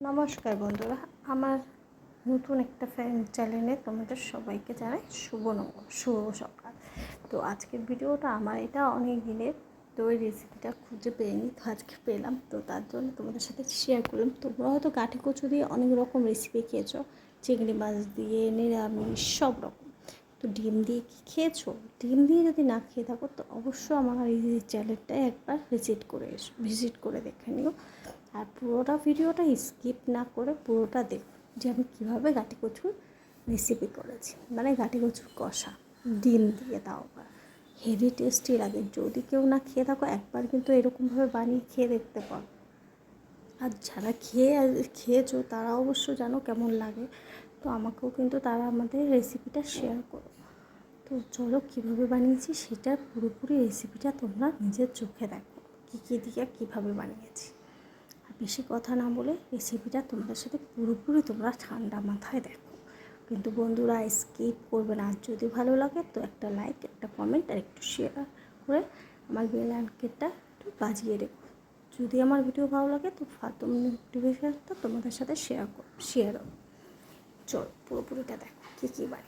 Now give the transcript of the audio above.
নমস্কার বন্ধুরা, আমার নতুন একটা ফ্যান চ্যানেলে তোমাদের সবাইকে জানাই শুভ নম, শুভ সকাল। তো আজকের ভিডিওটা আমার, এটা অনেক দিনের, তো ওই রেসিপিটা খুঁজে পেয়ে তো আজকে পেলাম। তো তার জন্য তোমাদের সাথে শেয়ার করলাম। তোমরা হয়তো কাঠি কচু দিয়ে অনেক রকম রেসিপি খেয়েছো। চিংড়ি মাছ দিয়ে, নিরামিষ, সব রকম। তো ডিম দিয়ে কি খেয়েছো? ডিম দিয়ে যদি না খেয়ে থাকো, তো অবশ্যই আমার এই চ্যানেলটা একবার ভিজিট করে এসো, ভিজিট করে দেখে নিও। আর পুরোটা ভিডিওটা স্কিপ না করে পুরোটা দেখো যে আমি কীভাবে গাটি কচুর রেসিপি করেছি। মানে গাটি কচুর কষা, ডিম দিয়ে আবার। হেভি টেস্টি লাগে। যদি কেউ না খেয়ে থাকো, একবার কিন্তু এরকমভাবে বানিয়ে খেয়ে দেখতে পারো। আর যারা খেয়ে, খেয়েছো তারা অবশ্য জানো কেমন লাগে। তো আমাকেও কিন্তু তারা আমাদের রেসিপিটা শেয়ার করো। তো চলো কীভাবে বানিয়েছি সেটা পুরোপুরি রেসিপিটা তোমরা নিজের চোখে দেখো, কী কী দিকে কীভাবে বানিয়েছি। আর বেশি কথা না বলে রেসিপিটা তোমাদের সাথে পুরোপুরি তোমরা ঠান্ডা মাথায় দেখো। কিন্তু বন্ধুরা স্কিপ করবে না। আর যদি ভালো লাগে তো একটা লাইক একটা কমেন্ট আর একটু শেয়ার করে আমার বেল আইকনটা একটু বাজিয়ে রেখো। যদি আমার ভিডিও ভালো লাগে তো ফাতুম নোটিফিকেশনটা তোমাদের সাথে শেয়ার করো শেয়ার চল পুরোপুরিটা দেখো কী কী বানিয়ে